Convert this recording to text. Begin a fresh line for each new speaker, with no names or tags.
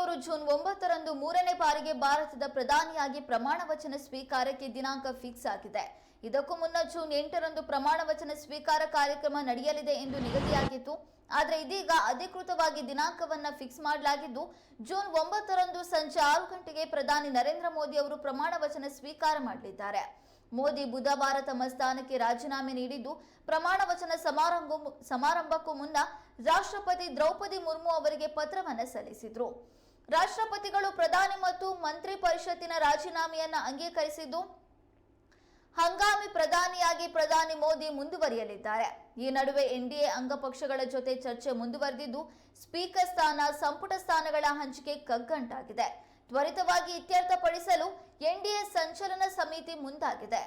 ಅವರು ಜೂನ್ ಒಂಬತ್ತರಂದು ಮೂರನೇ ಬಾರಿಗೆ ಭಾರತದ ಪ್ರಧಾನಿಯಾಗಿ ಪ್ರಮಾಣ ವಚನ ಸ್ವೀಕಾರಕ್ಕೆ ದಿನಾಂಕ ಫಿಕ್ಸ್ ಆಗಿದೆ. ಇದಕ್ಕೂ ಮುನ್ನ ಜೂನ್ ಎಂಟರಂದು ಪ್ರಮಾಣ ವಚನ ಸ್ವೀಕಾರ ಕಾರ್ಯಕ್ರಮ ನಡೆಯಲಿದೆ ಎಂದು ನಿಗದಿಯಾಗಿತ್ತು. ಆದರೆ ಇದೀಗ ಅಧಿಕೃತವಾಗಿ ದಿನಾಂಕವನ್ನ ಫಿಕ್ಸ್ ಮಾಡಲಾಗಿದ್ದು, ಜೂನ್ ಒಂಬತ್ತರಂದು ಸಂಜೆ ಆರು ಗಂಟೆಗೆ ಪ್ರಧಾನಿ ನರೇಂದ್ರ ಮೋದಿ ಅವರು ಪ್ರಮಾಣ ವಚನ ಸ್ವೀಕಾರ ಮಾಡಲಿದ್ದಾರೆ. ಮೋದಿ ಬುಧವಾರ ತಮ್ಮ ಸ್ಥಾನಕ್ಕೆ ರಾಜೀನಾಮೆ ನೀಡಿದ್ದು ಪ್ರಮಾಣ ವಚನ ಸಮಾರಂಭ ಸಮಾರಂಭಕ್ಕೂ ಮುನ್ನ ರಾಷ್ಟ್ರಪತಿ ದ್ರೌಪದಿ ಮುರ್ಮು ಅವರಿಗೆ ಪತ್ರವನ್ನು ಸಲ್ಲಿಸಿದ್ರು. ರಾಷ್ಟ್ರಪತಿಗಳು ಪ್ರಧಾನಿ ಮತ್ತು ಮಂತ್ರಿ ಪರಿಷತ್ತಿನ ರಾಜೀನಾಮೆಯನ್ನು ಅಂಗೀಕರಿಸಿದ್ದು, ಹಂಗಾಮಿ ಪ್ರಧಾನಿಯಾಗಿ ಪ್ರಧಾನಿ ಮೋದಿ ಮುಂದುವರಿಯಲಿದ್ದಾರೆ. ಈ ನಡುವೆ ಎನ್ಡಿಎ ಅಂಗಪಕ್ಷಗಳ ಜೊತೆ ಚರ್ಚೆ ಮುಂದುವರೆದಿದ್ದು, ಸ್ಪೀಕರ್ ಸ್ಥಾನ ಸಂಪುಟ ಸ್ಥಾನಗಳ ಹಂಚಿಕೆ ಕಗ್ಗಂಟಾಗಿದೆ. ತ್ವರಿತವಾಗಿ ಇತ್ಯರ್ಥಪಡಿಸಲು ಎನ್ಡಿಎ ಸಂಚಲನ ಸಮಿತಿ ಮುಂದಾಗಿದೆ.